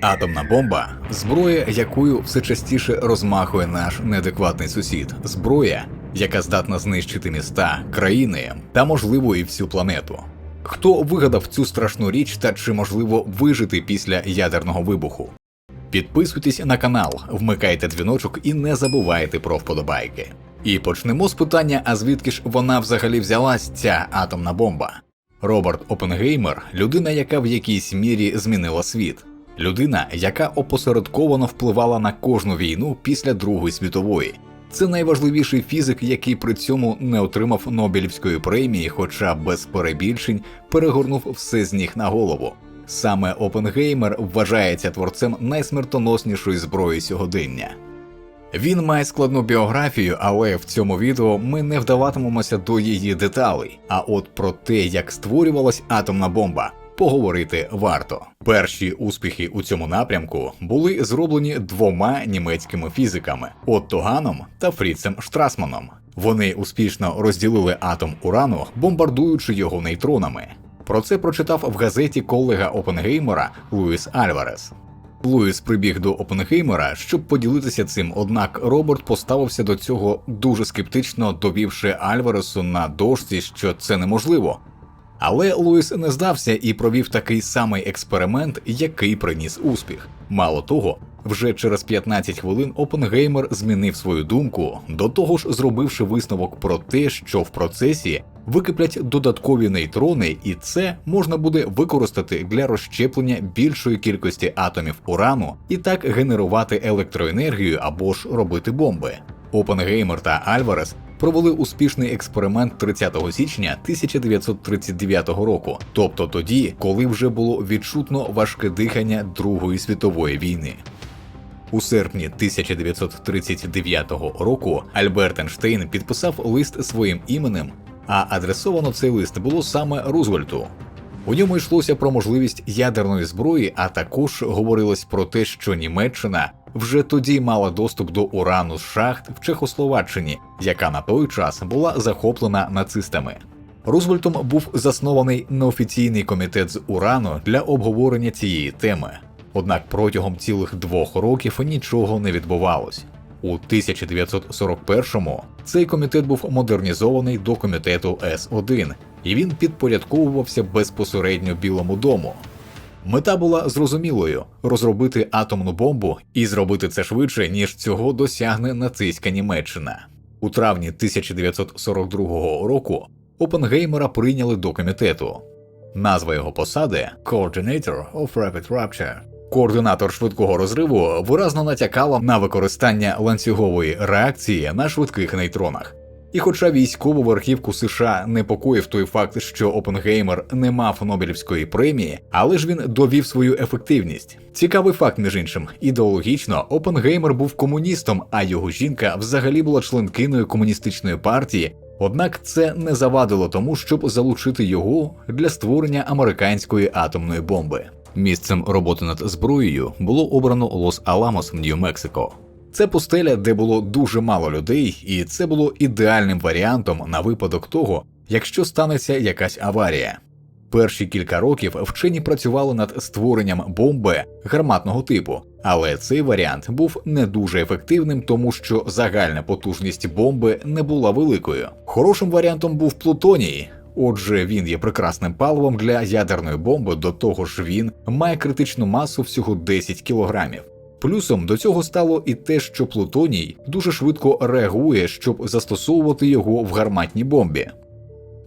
Атомна бомба зброя, якою все частіше розмахує наш неадекватний сусід, зброя, яка здатна знищити міста, країни та, можливо, і всю планету. Хто вигадав цю страшну річ та чи можливо вижити після ядерного вибуху? Підписуйтесь на канал, вмикайте дзвіночок і не забувайте про вподобайки. І почнемо з питання: а звідки ж вона взагалі взялась, ця атомна бомба? Роберт Опенгеймер людина, яка в якійсь мірі змінила світ, людина, яка опосередковано впливала на кожну війну після Другої світової. Це найважливіший фізик, який при цьому не отримав Нобелівської премії, хоча без перебільшень перегорнув все з ніг на голову. Саме Опенгеймер вважається творцем найсмертоноснішої зброї сьогодення. Він має складну біографію, але в цьому відео ми не вдаватимемося до її деталей. А от про те, як створювалась атомна бомба, поговорити варто. Перші успіхи у цьому напрямку були зроблені двома німецькими фізиками Отто Ганом та Фріцем Штрасманом. Вони успішно розділили атом урану, бомбардуючи його нейтронами. Про це прочитав в газеті колега Опенгеймера Луїс Альварес. Луїс прибіг до Опенгеймера, щоб поділитися цим, однак Роберт поставився до цього дуже скептично, довівши Альваресу на дошці, що це неможливо. Але Луїс не здався і провів такий самий експеримент, який приніс успіх. Мало того, вже через 15 хвилин Опенгеймер змінив свою думку, до того ж зробивши висновок про те, що в процесі википлять додаткові нейтрони, і це можна буде використати для розщеплення більшої кількості атомів урану і так генерувати електроенергію або ж робити бомби. Опенгеймер та Альварес провели успішний експеримент 30 січня 1939 року, тобто тоді, коли вже було відчутно важке дихання Другої світової війни. У серпні 1939 року Альберт Ейнштейн підписав лист своїм іменем, а адресовано цей лист було саме Рузвельту. У ньому йшлося про можливість ядерної зброї, а також говорилось про те, що Німеччина вже тоді мала доступ до урану з шахт в Чехословаччині, яка на той час була захоплена нацистами. Рузвельтом був заснований неофіційний комітет з урану для обговорення цієї теми. Однак протягом цілих двох років нічого не відбувалось. У 1941-му цей комітет був модернізований до комітету С1, і він підпорядковувався безпосередньо Білому дому. Мета була зрозумілою розробити атомну бомбу і зробити це швидше, ніж цього досягне нацистська Німеччина. У травні 1942 року Опенгеймера прийняли до комітету. Назва його посади Coordinator of Rapid Rupture. Координатор швидкого розриву виразно натякала на використання ланцюгової реакції на швидких нейтронах. І хоча військову верхівку США непокоїв той факт, що Опенгеймер не мав Нобелівської премії, але ж він довів свою ефективність. Цікавий факт, між іншим, ідеологічно Опенгеймер був комуністом, а його жінка взагалі була членкиною комуністичної партії. Однак це не завадило тому, щоб залучити його для створення американської атомної бомби. Місцем роботи над зброєю було обрано Лос-Аламос в Нью-Мексико. Це пустеля, де було дуже мало людей, і це було ідеальним варіантом на випадок того, якщо станеться якась аварія. Перші кілька років вчені працювали над створенням бомби гарматного типу, але цей варіант був не дуже ефективним, тому що загальна потужність бомби не була великою. Хорошим варіантом був плутоній. Отже, він є прекрасним паливом для ядерної бомби, до того ж він має критичну масу всього 10 кілограмів. Плюсом до цього стало і те, що плутоній дуже швидко реагує, щоб застосовувати його в гарматній бомбі.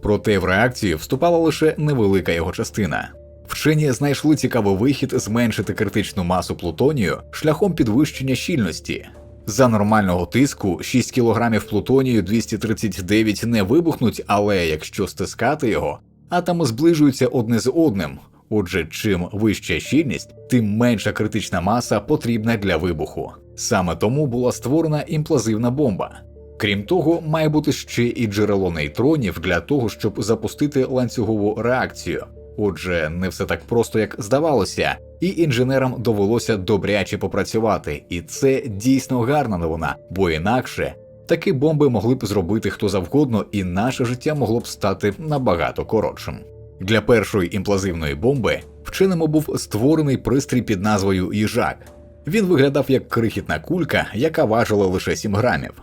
Проте в реакцію вступала лише невелика його частина. Вчені знайшли цікавий вихід зменшити критичну масу плутонію шляхом підвищення щільності. За нормального тиску 6 кг плутонію 239 не вибухнуть, але якщо стискати його, атоми зближуються одне з одним. Отже, чим вища щільність, тим менша критична маса потрібна для вибуху. Саме тому була створена імплазивна бомба. Крім того, має бути ще і джерело нейтронів для того, щоб запустити ланцюгову реакцію. Отже, не все так просто, як здавалося, і інженерам довелося добряче попрацювати, і це дійсно гарна новина, бо інакше такі бомби могли б зробити хто завгодно, і наше життя могло б стати набагато коротшим. Для першої імплазивної бомби вченими був створений пристрій під назвою їжак. Він виглядав як крихітна кулька, яка важила лише 7 грамів.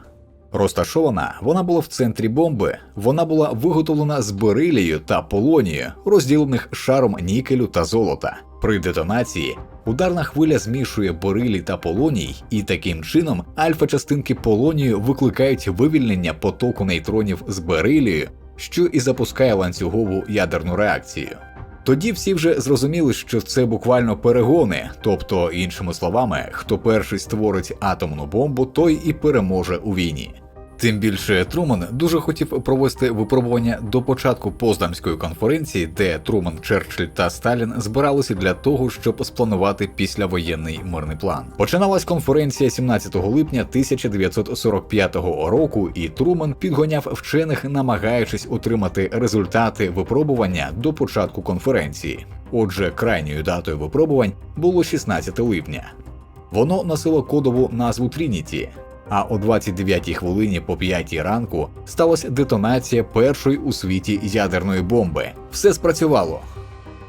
Розташована вона була в центрі бомби. Вона була виготовлена з берилією та полонією, розділених шаром нікелю та золота. При детонації ударна хвиля змішує берилій та полоній, і таким чином альфа-частинки полонію викликають вивільнення потоку нейтронів з берилією, що і запускає ланцюгову ядерну реакцію. Тоді всі вже зрозуміли, що це буквально перегони, тобто, іншими словами, хто перший створить атомну бомбу, той і переможе у війні. Тим більше Труман дуже хотів провести випробування до початку Поздамської конференції, де Труман, Черчилль та Сталін збиралися для того, щоб спланувати післявоєнний мирний план. Починалась конференція 17 липня 1945 року, і Труман підгоняв вчених, намагаючись отримати результати випробування до початку конференції. Отже, крайньою датою випробувань було 16 липня. Воно носило кодову назву Трініті. А о 29-й хвилині по 5 ранку сталася детонація першої у світі ядерної бомби. Все спрацювало.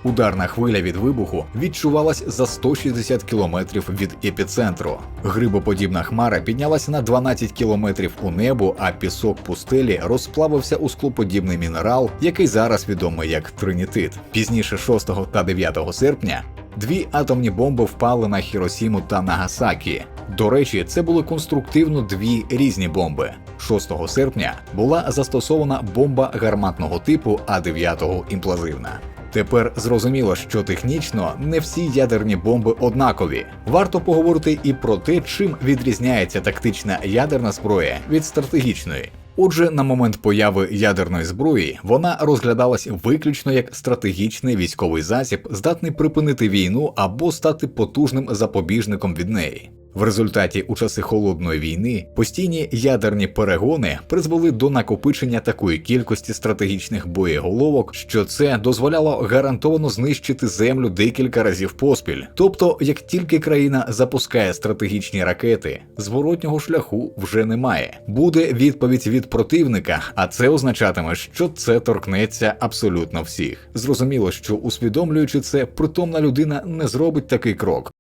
Ударна хвиля від вибуху відчувалась за 160 кілометрів від епіцентру. Грибоподібна хмара піднялася на 12 кілометрів у небо, а пісок пустелі розплавився у склоподібний мінерал, який зараз відомий як тринітит. Пізніше 6 та 9 серпня дві атомні бомби впали на Хіросіму та Нагасакі. До речі, це були конструктивно дві різні бомби. 6 серпня була застосована бомба гарматного типу, а 9 імплазивна. Тепер зрозуміло, що технічно не всі ядерні бомби однакові. Варто поговорити і про те, чим відрізняється тактична ядерна зброя від стратегічної. Отже, на момент появи ядерної зброї вона розглядалась виключно як стратегічний військовий засіб, здатний припинити війну або стати потужним запобіжником від неї. В результаті у часи холодної війни постійні ядерні перегони призвели до накопичення такої кількості стратегічних боєголовок, що це дозволяло гарантовано знищити землю декілька разів поспіль. Тобто, як тільки країна запускає стратегічні ракети, зворотнього шляху вже немає. Буде відповідь від противника, а це означатиме, що це торкнеться абсолютно всіх. Зрозуміло, що усвідомлюючи це, притомна людина не зробить такий крок.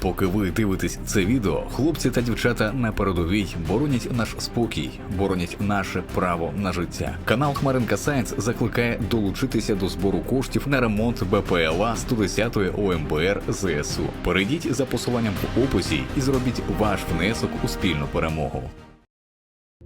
Поки ви дивитесь це відео, хлопці та дівчата на передовій боронять наш спокій, боронять наше право на життя. Канал Хмаринка Сайенс закликає долучитися до збору коштів на ремонт БПЛА 110-ї ОМБР ЗСУ. Перейдіть за посиланням в описі і зробіть ваш внесок у спільну перемогу.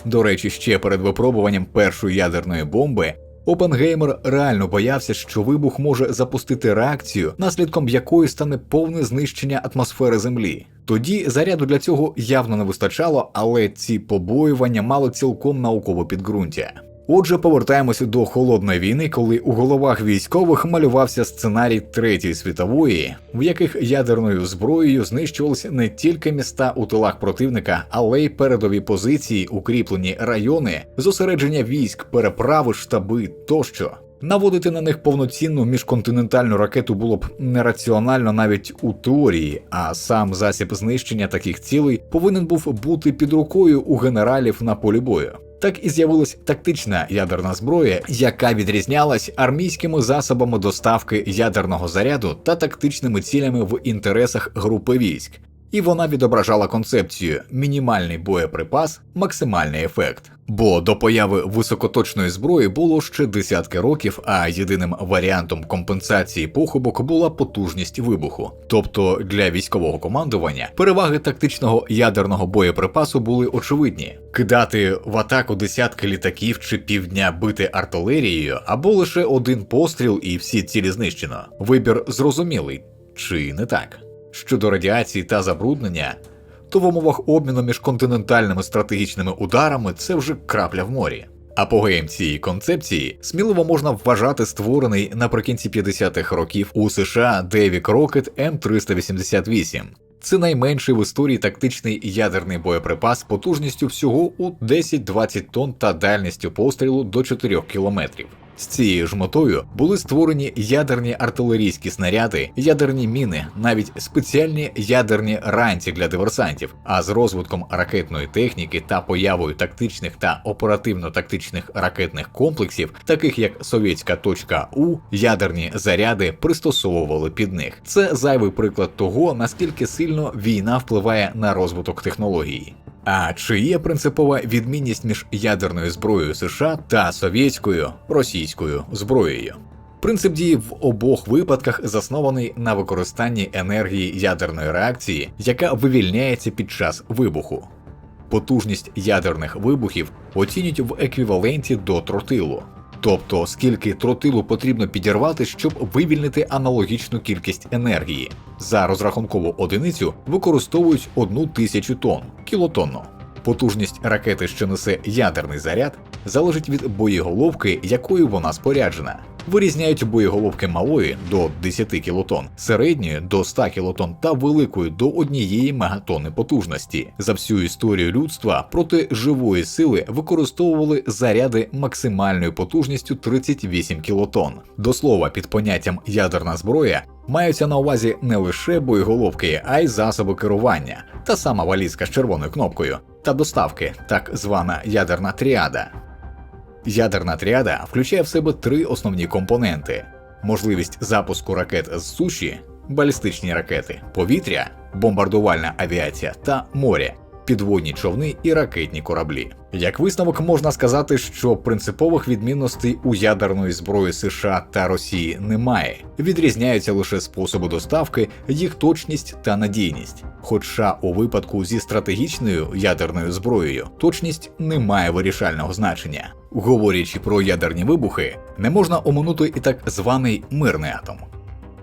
До речі, ще перед випробуванням першої ядерної бомби Опенгеймер реально боявся, що вибух може запустити реакцію, наслідком якої стане повне знищення атмосфери Землі. Тоді заряду для цього явно не вистачало, але ці побоювання мали цілком наукове підґрунтя. Отже, повертаємося до холодної війни, коли у головах військових малювався сценарій Третьої світової, в яких ядерною зброєю знищувалися не тільки міста у тилах противника, але й передові позиції, укріплені райони, зосередження військ, переправи, штаби тощо. Наводити на них повноцінну міжконтинентальну ракету було б нераціонально навіть у теорії, а сам засіб знищення таких цілей повинен був бути під рукою у генералів на полі бою. Так і з'явилась тактична ядерна зброя, яка відрізнялась армійськими засобами доставки ядерного заряду та тактичними цілями в інтересах групи військ. І вона відображала концепцію мінімальний боєприпас, максимальний ефект. Бо до появи високоточної зброї було ще десятки років, а єдиним варіантом компенсації похибок була потужність вибуху. Тобто для військового командування переваги тактичного ядерного боєприпасу були очевидні: кидати в атаку десятки літаків чи півдня бити артилерією, або лише один постріл і всі цілі знищено. Вибір зрозумілий, чи не так? Щодо радіації та забруднення, то в умовах обміну між континентальними стратегічними ударами це вже крапля в морі. Апогеєм цієї концепції сміливо можна вважати створений наприкінці 50-х років у США Девік Рокет М388. Це найменший в історії тактичний ядерний боєприпас потужністю всього у 10-20 тонн та дальністю пострілу до 4 кілометрів. З цією ж метою були створені ядерні артилерійські снаряди, ядерні міни, навіть спеціальні ядерні ранці для диверсантів. А з розвитком ракетної техніки та появою тактичних та оперативно-тактичних ракетних комплексів, таких як совєтська точка У, ядерні заряди пристосовували під них. Це зайвий приклад того, наскільки сильно війна впливає на розвиток технології. А чи є принципова відмінність між ядерною зброєю США та совєтською російською зброєю? Принцип дії в обох випадках заснований на використанні енергії ядерної реакції, яка вивільняється під час вибуху. Потужність ядерних вибухів оцінюють в еквіваленті до тротилу, тобто скільки тротилу потрібно підірвати, щоб вивільнити аналогічну кількість енергії. За розрахункову одиницю використовують одну тисячу тонн кілотонну. Потужність ракети, що несе ядерний заряд, залежить від боєголовки, якою вона споряджена. Вирізняють боєголовки малої до 10 кілотон, середньої до 100 кілотон та великої до 1 мегатонни потужності. За всю історію людства проти живої сили використовували заряди максимальною потужністю 38 кілотон. До слова, під поняттям ядерна зброя маються на увазі не лише боєголовки, а й засоби керування, та сама валізка з червоною кнопкою та доставки, так звана ядерна тріада. Ядерна тріада включає в себе три основні компоненти: можливість запуску ракет з суші, балістичні ракети, повітря, бомбардувальна авіація та море, підводні човни і ракетні кораблі. Як висновок можна сказати, що принципових відмінностей у ядерної зброї США та Росії немає, відрізняються лише способи доставки, їх точність та надійність. Хоча у випадку зі стратегічною ядерною зброєю точність не має вирішального значення. Говорячи про ядерні вибухи, не можна оминути і так званий мирний атом.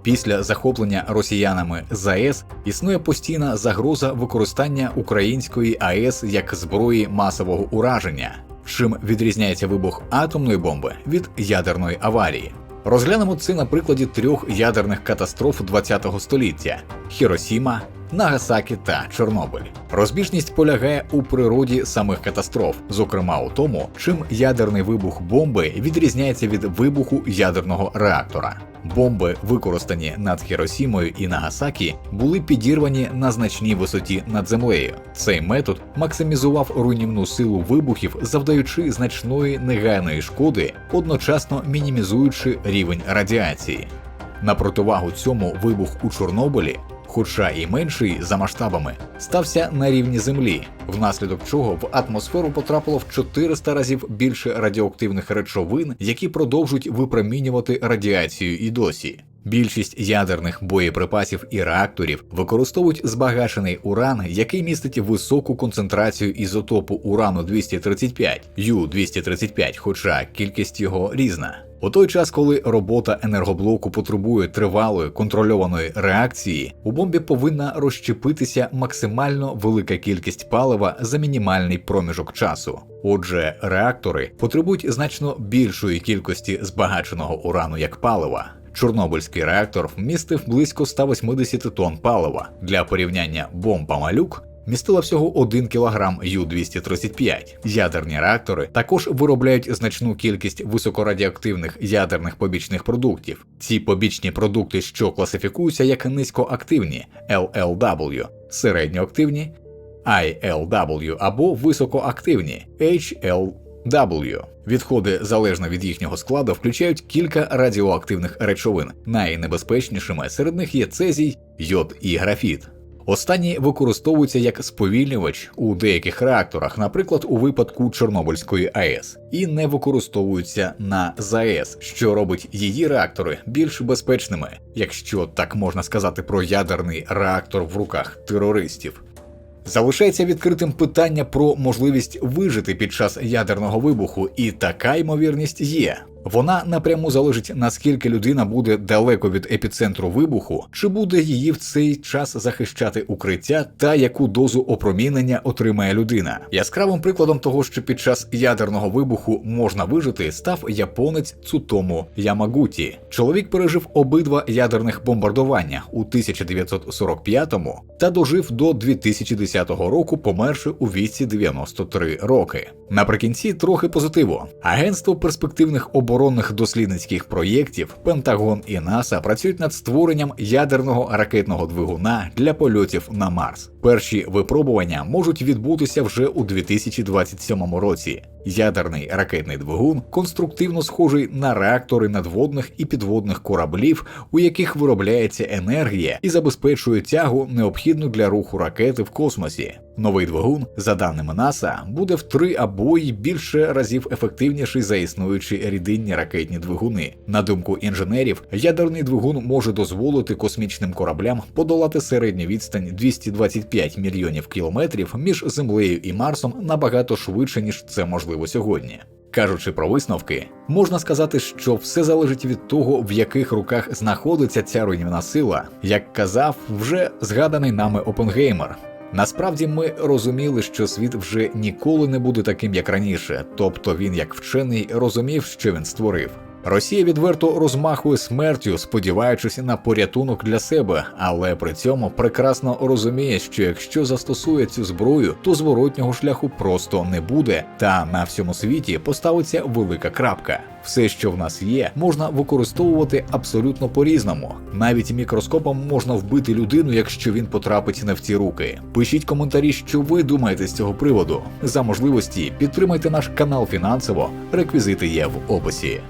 Після захоплення росіянами ЗАЕС існує постійна загроза використання української АЕС як зброї масового ураження, чим відрізняється вибух атомної бомби від ядерної аварії. Розглянемо це на прикладі трьох ядерних катастроф ХХ століття: Хіросіма, Нагасакі та Чорнобиль. Розбіжність полягає у природі самих катастроф, зокрема у тому, чим ядерний вибух бомби відрізняється від вибуху ядерного реактора. Бомби, використані над Хіросімою і Нагасакі, були підірвані на значній висоті над землею. Цей метод максимізував руйнівну силу вибухів, завдаючи значної негайної шкоди, одночасно мінімізуючи рівень радіації. На противагу цьому вибух у Чорнобилі хоча і менший за масштабами, стався на рівні землі, внаслідок чого в атмосферу потрапило в 400 разів більше радіоактивних речовин, які продовжують випромінювати радіацію і досі. Більшість ядерних боєприпасів і реакторів використовують збагачений уран, який містить високу концентрацію ізотопу урану 235 Ю-235, хоча кількість його різна. У той час, коли робота енергоблоку потребує тривалої контрольованої реакції, у бомбі повинна розщепитися максимально велика кількість палива за мінімальний проміжок часу. Отже, реактори потребують значно більшої кількості збагаченого урану як палива. Чорнобильський реактор вмістив близько 180 тонн палива. Для порівняння бомба малюк містила всього 1 кг Ю-235. Ядерні реактори також виробляють значну кількість високорадіоактивних ядерних побічних продуктів. Ці побічні продукти, що класифікуються як низькоактивні LLW, середньоактивні ILW або високоактивні HLW. Відходи залежно від їхнього складу включають кілька радіоактивних речовин. Найнебезпечнішими серед них є цезій, йод і графіт. Останні використовуються як сповільнювач у деяких реакторах, наприклад, у випадку Чорнобильської АЕС, і не використовуються на ЗАЕС, що робить її реактори більш безпечними, якщо так можна сказати про ядерний реактор в руках терористів. Залишається відкритим питання про можливість вижити під час ядерного вибуху, і така ймовірність є. Вона напряму залежить наскільки людина буде далеко від епіцентру вибуху, чи буде її в цей час захищати укриття, та яку дозу опромінення отримає людина. Яскравим прикладом того, що під час ядерного вибуху можна вижити, став японець Цутому Ямагуті. Чоловік пережив обидва ядерних бомбардування у 1945-му та дожив до 2010 року, померши у віці 93 роки. Наприкінці трохи позитиву. Агентство перспективних об оборонних дослідницьких проєктів Пентагон і НАСА працюють над створенням ядерного ракетного двигуна для польотів на Марс. Перші випробування можуть відбутися вже у 2027 році. Ядерний ракетний двигун конструктивно схожий на реактори надводних і підводних кораблів, у яких виробляється енергія і забезпечує тягу, необхідну для руху ракети в космосі. Новий двигун, за даними НАСА, буде в три або й більше разів ефективніший за існуючі рідинні ракетні двигуни. На думку інженерів, ядерний двигун може дозволити космічним кораблям подолати середню відстань 225 мільйонів кілометрів між Землею і Марсом набагато швидше ніж це можливо сьогодні. Кажучи про висновки, можна сказати, що все залежить від того, в яких руках знаходиться ця руйнівна сила, як казав вже згаданий нами Опенгеймер. Насправді ми розуміли, що світ вже ніколи не буде таким, як раніше, тобто він, як вчений, розумів, що він створив. Росія відверто розмахує смертю, сподіваючись на порятунок для себе, але при цьому прекрасно розуміє, що якщо застосує цю зброю, то зворотнього шляху просто не буде, та на всьому світі поставиться велика крапка. Все, що в нас є, можна використовувати абсолютно по-різному. Навіть мікроскопом можна вбити людину, якщо він потрапить не в ці руки. Пишіть коментарі, що ви думаєте з цього приводу. За можливості підтримайте наш канал фінансово. Реквізити є в описі.